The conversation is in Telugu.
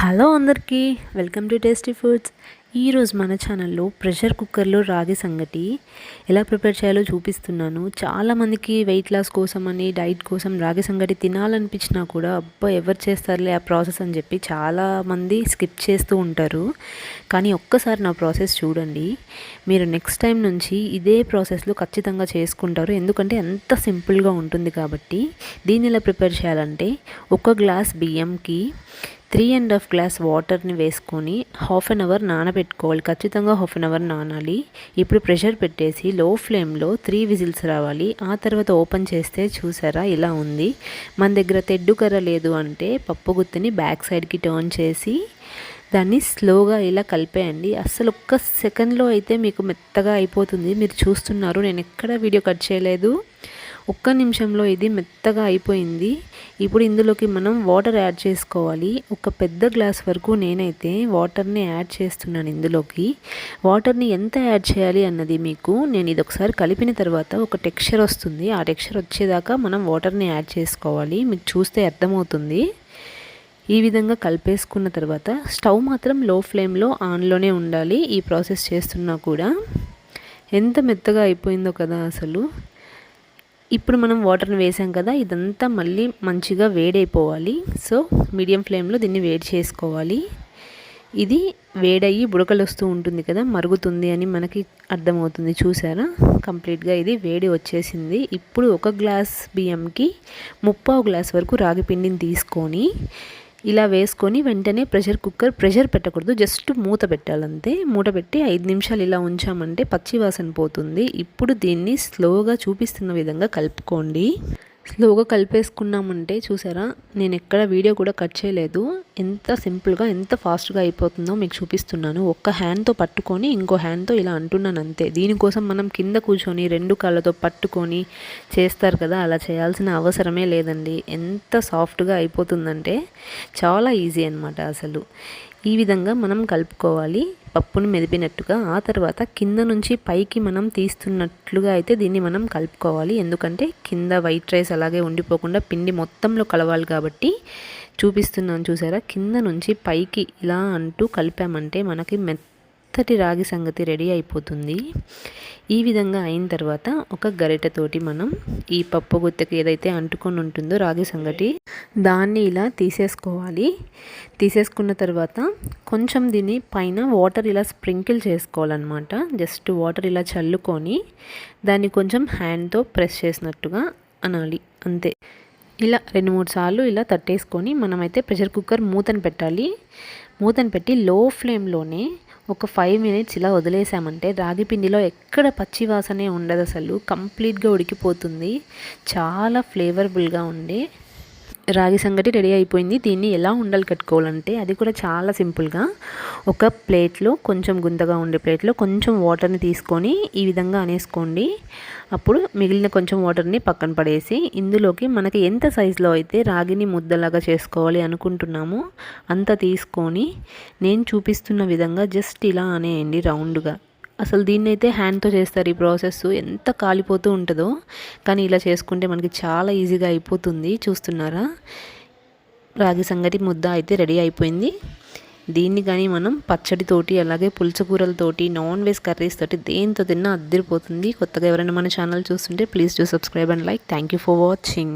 హలో అందరికీ వెల్కమ్ టు టేస్టీ ఫుడ్స్. ఈరోజు మన ఛానల్లో ప్రెషర్ కుక్కర్లో రాగి సంగటి ఎలా ప్రిపేర్ చేయాలో చూపిస్తున్నాను. చాలామందికి వెయిట్ లాస్ కోసం అని డైట్ కోసం రాగి సంగటి తినాలనిపించినా కూడా అబ్బా ఎవరు చేస్తారులే ఆ ప్రాసెస్ అని చెప్పి చాలామంది స్కిప్ చేస్తూ ఉంటారు. కానీ ఒక్కసారి నా ప్రాసెస్ చూడండి. మీరు నెక్స్ట్ టైం నుంచి ఇదే ప్రాసెస్లో ఖచ్చితంగా చేసుకుంటారు. ఎందుకంటే ఎంత సింపుల్గా ఉంటుంది కాబట్టి దీన్ని ఎలా ప్రిపేర్ చేయాలంటే ఒక గ్లాస్ బియ్యంకి త్రీ అండ్ హాఫ్ గ్లాస్ వాటర్ని వేసుకొని హాఫ్ అన్ అవర్ నానబెట్టుకోవాలి. ఖచ్చితంగా హాఫ్ అన్ అవర్ నానాలి. ఇప్పుడు ప్రెషర్ పెట్టేసి లో ఫ్లేమ్లో త్రీ విజిల్స్ రావాలి. ఆ తర్వాత ఓపెన్ చేస్తే చూసారా ఇలా ఉంది. మన దగ్గర తెడ్డు కర్ర లేదు అంటే పప్పు గుత్తిని బ్యాక్ సైడ్కి టర్న్ చేసి దాన్ని స్లోగా ఇలా కలిపేయండి. అస్సలు ఒక్క సెకండ్లో అయితే మీకు మెత్తగా అయిపోతుంది. మీరు చూస్తున్నారు. నేను ఎక్కడ వీడియో కట్ చేయలేదు. ఒక్క నిమిషంలో ఇది మెత్తగా అయిపోయింది. ఇప్పుడు ఇందులోకి మనం వాటర్ యాడ్ చేసుకోవాలి. ఒక పెద్ద గ్లాస్ వరకు నేనైతే వాటర్ని యాడ్ చేస్తున్నాను ఇందులోకి. వాటర్ని ఎంత యాడ్ చేయాలి అన్నది మీకు నేను ఇది ఒకసారి కలిపిన తర్వాత ఒక టెక్స్చర్ వస్తుంది. ఆ టెక్స్చర్ వచ్చేదాకా మనం వాటర్ని యాడ్ చేసుకోవాలి. మీకు చూస్తే అర్థమవుతుంది. ఈ విధంగా కలిపేసుకున్న తర్వాత స్టవ్ మాత్రం లో ఫ్లేమ్లో ఆన్లోనే ఉండాలి. ఈ ప్రాసెస్ చేస్తున్నా కూడా. ఎంత మెత్తగా అయిపోయిందో కదా అసలు. ఇప్పుడు మనం వాటర్ని వేసాం కదా ఇదంతా మళ్ళీ మంచిగా వేడైపోవాలి. సో మీడియం ఫ్లేమ్లో దీన్ని వేడి చేసుకోవాలి. ఇది వేడయ్యి బుడకలు వస్తూ ఉంటుంది కదా మరుగుతుంది అని మనకి అర్థమవుతుంది. చూసారా? కంప్లీట్గా ఇది వేడి వచ్చేసింది. ఇప్పుడు ఒక గ్లాస్ బియ్యంకి ముప్పావు గ్లాస్ వరకు రాగి పిండిని తీసుకొని ఇలా వేసుకొని వెంటనే ప్రెషర్ కుక్కర్ ప్రెషర్ పెట్టకూడదు. జస్ట్ మూత పెట్టాలంతే. మూత పెట్టి ఐదు నిమిషాలు ఇలా ఉంచామంటే పచ్చి వాసన పోతుంది. ఇప్పుడు దీన్ని స్లోగా చూపిస్తున్న విధంగా కలుపుకోండి. స్లోగా కలిపేసుకున్నామంటే చూసారా నేను ఎక్కడ వీడియో కూడా కట్ చేయలేదు. ఎంత సింపుల్గా ఎంత ఫాస్ట్గా అయిపోతుందో మీకు చూపిస్తున్నాను. ఒక్క హ్యాండ్తో పట్టుకొని ఇంకో హ్యాండ్తో ఇలా అంటున్నాను అంతే. దీనికోసం మనం కింద కూర్చొని రెండు కాళ్ళతో పట్టుకొని చేస్తారు కదా అలా చేయాల్సిన అవసరమే లేదండి. ఎంత సాఫ్ట్గా అయిపోతుందంటే చాలా ఈజీ అనమాట అసలు. ఈ విధంగా మనం కలుపుకోవాలి. పప్పును మెదిపినట్టుగా ఆ తర్వాత కింద నుంచి పైకి మనం తీస్తున్నట్లుగా అయితే దీన్ని మనం కలుపుకోవాలి. ఎందుకంటే కింద వైట్ రైస్ అలాగే ఉండిపోకుండా పిండి మొత్తంలో కలవాలి కాబట్టి చూపిస్తున్నాను చూసారా? కింద నుంచి పైకి ఇలా అంటూ కలిపామంటే మనకి మెత్త మెత్తటి రాగి సంగతి రెడీ అయిపోతుంది. ఈ విధంగా అయిన తర్వాత ఒక గరిటెతోటి మనం ఈ పప్పు గుత్తకి ఏదైతే అంటుకొని ఉంటుందో రాగి సంగటి దాన్ని ఇలా తీసేసుకోవాలి. తీసేసుకున్న తర్వాత కొంచెం దీని పైన వాటర్ ఇలా స్ప్రింకిల్ చేసుకోవాలన్నమాట. జస్ట్ వాటర్ ఇలా చల్లుకొని దాన్ని కొంచెం హ్యాండ్తో ప్రెస్ చేసినట్టుగా అనాలి. అంతే. ఇలా రెండు మూడు సార్లు ఇలా తట్టేసుకొని మనమైతే ప్రెషర్ కుక్కర్ మూతను పెట్టాలి. మూతను పెట్టి లో ఫ్లేమ్లోనే ఒక ఫైవ్ మినిట్స్ ఇలా వదిలేసామంటే రాగి పిండిలో ఎక్కడ పచ్చి వాసనే ఉండదు అసలు. కంప్లీట్గా ఉడికిపోతుంది. చాలా ఫ్లేవర్ఫుల్గా ఉండే. రాగి సంగటి రెడీ అయిపోయింది. దీన్ని ఎలా ఉండలు కట్టుకోవాలంటే అది కూడా చాలా సింపుల్గా ఒక ప్లేట్లో కొంచెం గుంతగా ఉండే ప్లేట్లో కొంచెం వాటర్ని తీసుకొని ఈ విధంగా అనేసుకోండి. అప్పుడు మిగిలిన కొంచెం వాటర్ని పక్కన పడేసి ఇందులోకి మనకి ఎంత సైజులో అయితే రాగిని ముద్దలాగా చేసుకోవాలి అనుకుంటున్నామో అంత తీసుకొని నేను చూపిస్తున్న విధంగా జస్ట్ ఇలా అనేయండి రౌండ్గా. అసలు దీన్ని అయితే హ్యాండ్తో చేస్తారు ఈ ప్రాసెస్ ఎంత కాలిపోతూ ఉంటుందో. కానీ ఇలా చేసుకుంటే మనకి చాలా ఈజీగా అయిపోతుంది. చూస్తున్నారా? రాగి సంగటి ముద్ద అయితే రెడీ అయిపోయింది. దీన్ని కానీ మనం పచ్చడితోటి అలాగే పులుచకూరలతోటి నాన్ వెజ్ కర్రీస్ తోటి దేంతో తిన్నా అద్దరిపోతుంది. కొత్తగా ఎవరైనా మన ఛానల్ చూస్తుంటే please do subscribe and like thank you for watching